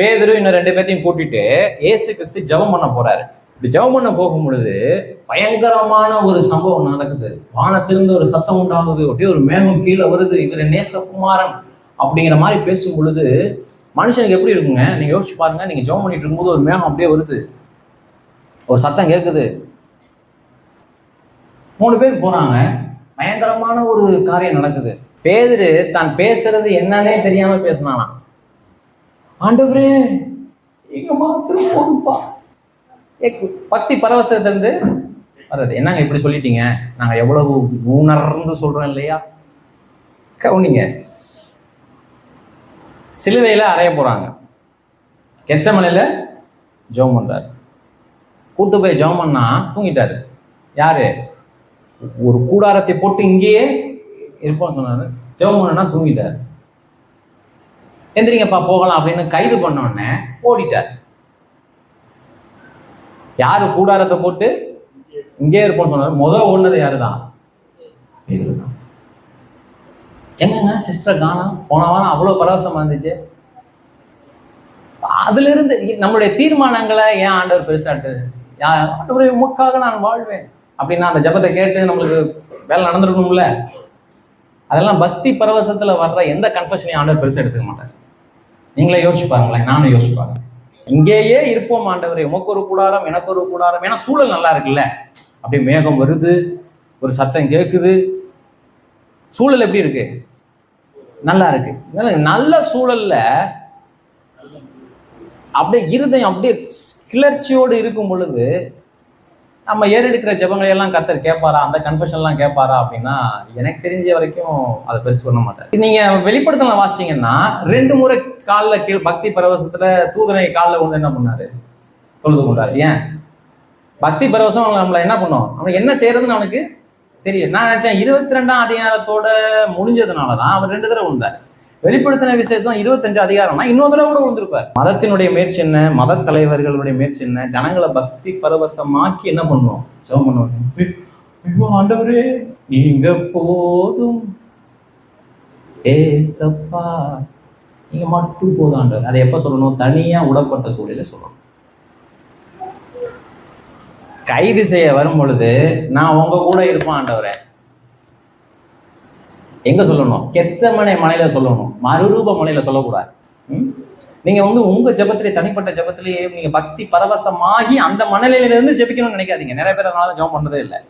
பேதரும் இன்னும் ரெண்டு பேர்த்தையும் கூட்டிட்டு ஏசு கிறிஸ்து ஜெபம் பண்ண போறாரு. இப்படி ஜெபம் பண்ண போகும் பொழுது பயங்கரமான ஒரு சம்பவம் நடக்குது. வானத்திலிருந்து ஒரு சத்தம் உண்டாகுது. அப்படியே ஒரு மேகம் கீழே வருது. இவர் நேசகுமாரன் அப்படிங்கிற மாதிரி பேசும் பொழுது மனுஷனுக்கு எப்படி இருக்குங்க? நீங்க யோசிச்சு பாருங்க. நீங்க ஜெபம் பண்ணிட்டு இருக்கும்போது ஒரு மேகம் அப்படியே வருது. ஒரு சத்தம் கேட்குது மூணு பேர் போறாங்க. பயங்கரமான ஒரு காரியம் நடக்குது. பேதரு தான் பேசுறது என்னன்னே தெரியாம பேசினானா ஆண்டவரே. எங்க மாத்திரம் போதுப்பா ஏ, பக்தி பரவசத்திலிருந்து வர்றது. என்னங்க இப்படி சொல்லிட்டீங்க? நாங்க எவ்வளவு உணர்ந்து சொல்றோம் இல்லையா? கவுனிங்க. சிலுவையில அறைய போறாங்க. கெச்சமலையில ஜெபம் பண்றாரு. கூட்டு போய் ஜெபம் பண்ணா தூங்கிட்டாரு. யாரு? ஒரு கூடாரத்தை போட்டு இங்கேயே இருப்போம்னு சொன்னாரு. ஜெபம் பண்ணா தூங்கிட்டாரு. எந்திரிங்கப்பா போகலாம் அப்படின்னு கைது பண்ண உடனே ஓடிட்டார். யாரு கூடாரத்தை போட்டு? இங்கே இருப்போம்னு சொன்னாரு. முத ஓடுனது பேதுரு தான். என்னங்க சிஸ்டர் காணோம் போன வாரம் அவ்வளவு பரவசமா இருந்துச்சு. அதுல இருந்து நம்மளுடைய தீர்மானங்களை ஏன் ஆண்டவர் பெருசாட்டு? ஆண்டவரே உமக்காக நான் வாழ்வேன். அப்படின்னா அந்த ஜெபத்தை கேட்டு நம்மளுக்கு வேலை நடந்துருக்கணும்ல. அதெல்லாம் பக்தி பரவசத்துல வர்ற எந்த கன்ஃபஷனையும் ஆண்டவர் பெருசா எடுத்துக்க மாட்டார். நீங்களே யோசிச்சு பாருங்களேன் நானும் யோசிச்சு பாருங்க. இங்கேயே இருப்போம் ஆண்டவரே உமக்கு ஒரு கூடாரம் எனக்கு ஒரு கூடாரம். ஏன்னா சூழல் நல்லா இருக்குல்ல. அப்படியே மேகம் வருது ஒரு சத்தம் கேட்குது சூழல் எப்படி இருக்கு? நல்லா இருக்கு. நல்ல சூழல்ல அப்படியே இருதயம் அப்படியே கிளர்ச்சியோடு இருக்கும் பொழுது நம்ம ஏறெடுக்கிற ஜபங்களை எல்லாம் கத்தர் கேட்பாரா அந்த கன்ஃபெஷன்லாம் கேட்பாரா அப்படின்னா எனக்கு தெரிஞ்ச வரைக்கும் அதை பெருசு பண்ண மாட்டார். நீங்க வெளிப்படுத்தல வாசிச்சீங்கன்னா ரெண்டு முறை காலில் கீழ் பக்தி பரவசத்துல தூதனை காலில் வந்து என்ன பண்ணாரு? தொழுது கொண்டாரு. ஏன்? பக்தி பரவசம் நம்மளை என்ன பண்ணோம்? அவன் என்ன செய்யறதுன்னு அவனுக்கு தெரியும். நான் நினைச்சேன் இருபத்தி ரெண்டாம் அதிகாரத்தோட முடிஞ்சதுனால தான் அவர் ரெண்டு தடவை விழுந்தார். வெளிப்படுத்தின விசேஷம் இருபத்தஞ்சு அதிகாரம்னா இன்னொரு தடவை கூட விழுந்திருப்பார். மதத்தினுடைய முயற்சி என்ன? மத தலைவர்களுடைய முயற்சி என்ன? ஜனங்களை பக்தி பரவசமாக்கி என்ன பண்ணுவோம்? ஜெபம் பண்ணுவோம். ஆண்டவரே நீங்க போதும். ஏசப்பா நீங்க மட்டும் போதும் ஆண்டவர். அதை எப்ப சொல்லணும்? தனியா உடப்பட்ட சூழல சொல்லணும். கைது செய்ய வரும் பொழுது நான் உங்க கூட இருப்பேன் ஆண்டவரே. எங்க சொல்லணும்? கெச்சமனை மலையில சொல்லணும். மறுரூப மலையில சொல்லக்கூடாது. ம்? நீங்க வந்து உங்க ஜபத்திலே தனிப்பட்ட ஜெபத்திலேயே நீங்க பக்தி பரவசமாகி அந்த மனநிலையிலிருந்து ஜெபிக்கணும்னு நினைக்காதீங்க. நிறைய பேர் அதனால ஜெபம் பண்றதே இல்லை.